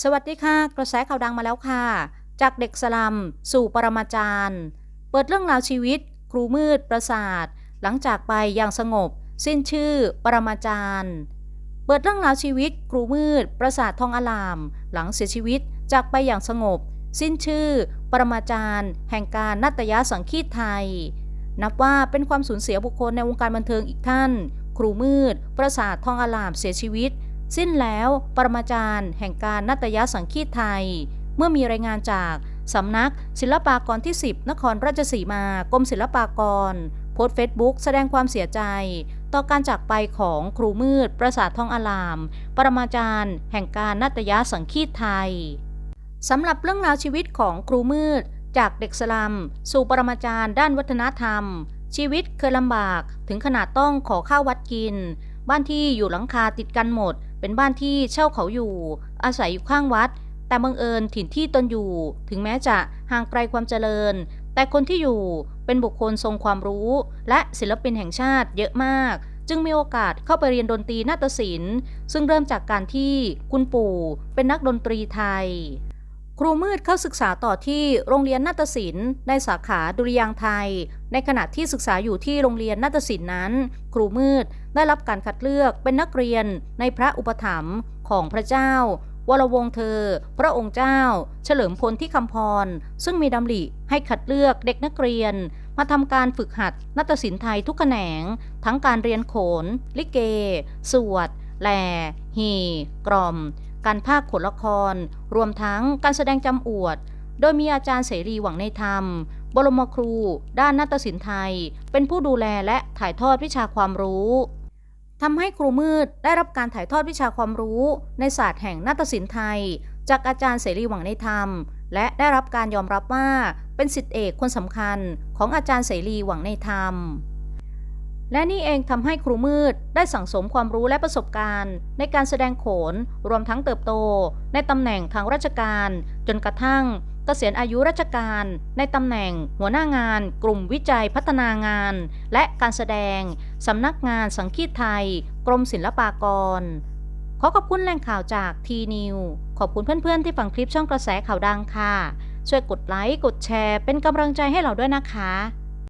สวัสดีค่ะ กระแสข่าวดังมาแล้วค่ะ จากเด็กสลัม สู่ปรมาจารย์ เปิดเรื่องราวชีวิต ครูมืดประสาท หลังจากไปอย่างสงบ สิ้นชื่อ ปรมาจารย์ เปิดเรื่องราวชีวิต ครูมืด ประสาททองอลาม หลังเสียชีวิตจากไปอย่างสงบ สิ้นชื่อ ปรมาจารย์ แห่งการนาฏยสังคีตไทย นับว่าเป็นความสูญเสียบุคคลในวงการบันเทิงอีกท่าน ครูมืด ประสาททองอลามเสียชีวิต สิ้นแล้วปรมาจารย์ แห่งการนาฏยสังคีตไทย เมื่อมีรายงานจากสำนักศิลปากรที่ 10 นครราชสีมากรมศิลปากร โพสต์เฟซบุ๊กแสดงความเสียใจ ต่อการจากไปของครูมืด ประสาททองอลาม ปรมาจารย์ แห่งการนาฏยสังคีตไทยสำหรับเรื่องราวชีวิตของครูมืด จากเด็กสลัม สู่ปรมาจารย์ด้านวัฒนธรรม ชีวิตเคยลำบากถึงขนาดต้องขอข้าววัดกิน บ้านที่อยู่หลังคาติดกันหมด เป็นบ้านที่เช่าเขาอยู่ อาศัยอยู่ข้างวัด แต่บังเอิญถิ่นที่ตนอยู่ ถึงแม้จะห่างไกลความเจริญ แต่คนที่อยู่เป็นบุคคลทรงความรู้ และศิลปินแห่งชาติเยอะมาก จึงมีโอกาสเข้าไปเรียนดนตรีนาฏศิลป์ ซึ่งเริ่มจากการที่คุณปู่เป็นนักดนตรีไทย ครูมืดเข้าศึกษาต่อที่โรงเรียนนาฏศิลป์ในสาขาดุริยางไทย ในขณะที่ศึกษาอยู่ที่โรงเรียนนาฏศิลป์นั้น ครูมืดได้รับการคัดเลือกเป็นนักเรียนในพระอุปถัมภ์ของพระเจ้า วรวงเธอ พระองค์เจ้า เฉลิมพลที่คำพร ซึ่งมีดำริให้คัดเลือกเด็กนักเรียน มาทำการฝึกหัดนาฏศิลป์ไทยทุกแขนง ทั้งการเรียนโขน ลิเก สวดแหล่ฮีกล่อม การภาคโขนละคร รวมทั้งการแสดงจำอวด โดยมีอาจารย์เสรีหวังในธรรม บรมครู ด้านนาฏศิลป์ไทย เป็นผู้ดูแลและถ่ายทอดวิชาความรู้ทำให้ครูมืดได้รับการถ่ายทอดวิชาความรู้ ในศาสตร์แห่งนาฏศิลป์ไทย จากอาจารย์เสรีหวังในธรรม และได้รับการยอมรับว่าเป็นสิทธิเอกคนสำคัญของอาจารย์เสรีหวังในธรรม และนี่เองทำให้ครูมืดได้สั่งสมความรู้และประสบการณ์ ในการแสดงโขน รวมทั้งเติบโต ในตำแหน่งทางราชการ จนกระทั่งเกษียณอายุราชการ ในตำแหน่ง หัวหน้างาน กลุ่มวิจัยพัฒนางาน และการแสดงสำนักงานสังคีตไทย กรมศิลปากร ขอขอบคุณแหล่งข่าวจากทีนิวขอบคุณเพื่อนๆที่ฟังคลิปช่องกระแสข่าวดังค่ะ ช่วยกดไลค์กดแชร์ เป็นกำลังใจให้เราด้วยนะคะ